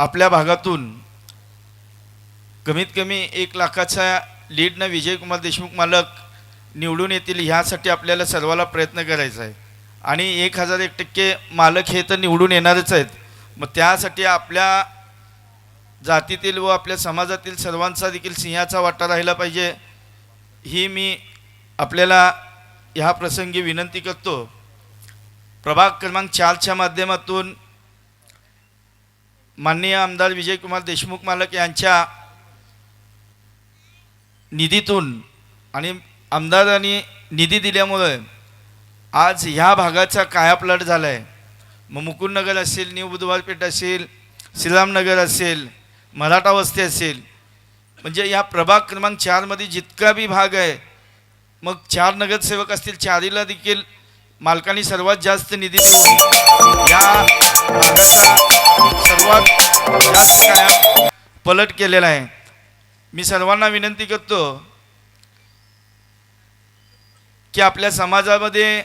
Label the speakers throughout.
Speaker 1: आपल्या भागातून कमीत कमी एक लाखाच्या लीडनं विजयकुमार देशमुख मालक निवडून येतील ह्यासाठी आपल्याला सर्वाला प्रयत्न करायचा आहे. आणि एक हजार एक टक्के मालक हे तर निवडून येणारच आहेत. मग त्यासाठी आपल्या जातीतील व आपल्या समाजातील सर्वांचा देखील सिंहाचा वाटा राहिला पाहिजे. ही मी आपल्याला ह्या प्रसंगी विनंती करतो. प्रभाग क्रमांक चारच्या माध्यमातून माननीय आमदार विजयकुमार देशमुख मालक यांच्या निधीतून आणि आमदारांनी निधी दिल्यामुळे आज ह्या भागाचा कायापलट झाला आहे मग मुकुंदनगर असेल न्यू बुधवारपेठ असेल श्रीरामनगर असेल मराठा वस्ती असेल म्हणजे या प्रभाग क्रमांक चारमध्ये जितका बी भाग आहे मग चार नगरसेवक असतील चारीला देखील मालकांनी सर्वात जास्त निधी देऊन काया पलट केलेला आहे. मी सर्वांना विनंती करतो की आपल्या समाजामध्ये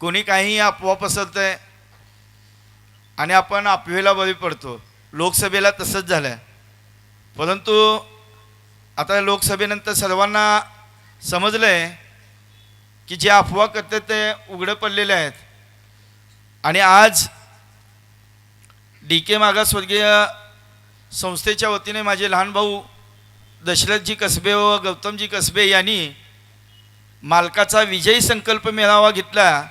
Speaker 1: कोणी काहीही अफवा पसरत आहे आणि आपण अफवेला बळी पडतो. लोकसभेला तसंच झालं आहे परंतु आता लोकसभेनंतर सर्वांना समजलं आहे की जे अफवा करतात ते उघडं पडलेले आहेत. आणि आज डी के मागासवर्गीय संस्थेच्या वतीने माझे लहान भाऊ दशरथजी कसबे व गौतमजी कसबे यांनी मालकाचा विजयी संकल्प मेळावा घेतला.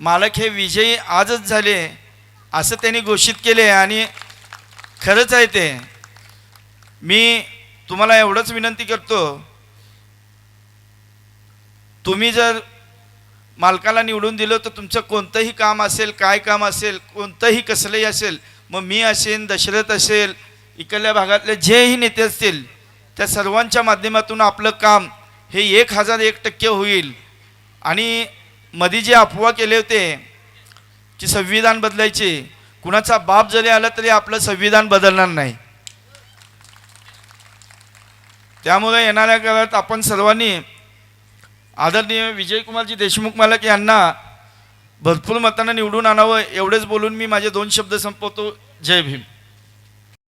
Speaker 1: मालक हे विजयी आजच झाले असं त्यांनी घोषित केले आणि खरंच आहे ते. मी तुम्हाला एवढंच विनंती करतो. तुम्ही जर मालकाला निवडून दिलं तर तुमचं कोणतंही काम असेल काय काम असेल कोणतंही कसलंही असेल मग मी असेल दशरथ असेल इकडल्या भागातले जेही नेते असतील त्या सर्वांच्या माध्यमातून आपलं काम हे एक हजार एक टक्के होईल. आणि मध्ये जे अफवा केले होते की संविधान बदलायचे कुणाचा बाप जरी आला तरी आपलं संविधान बदलणार नाही. त्यामुळे येणाऱ्या काळात आपण सर्वांनी आदरणीय विजयकुमारजी देशमुख मालक यांना भरपूर मतांना निवडून आणावं एवढेच बोलून मी माझे दोन शब्द संपवतो. जय भीम.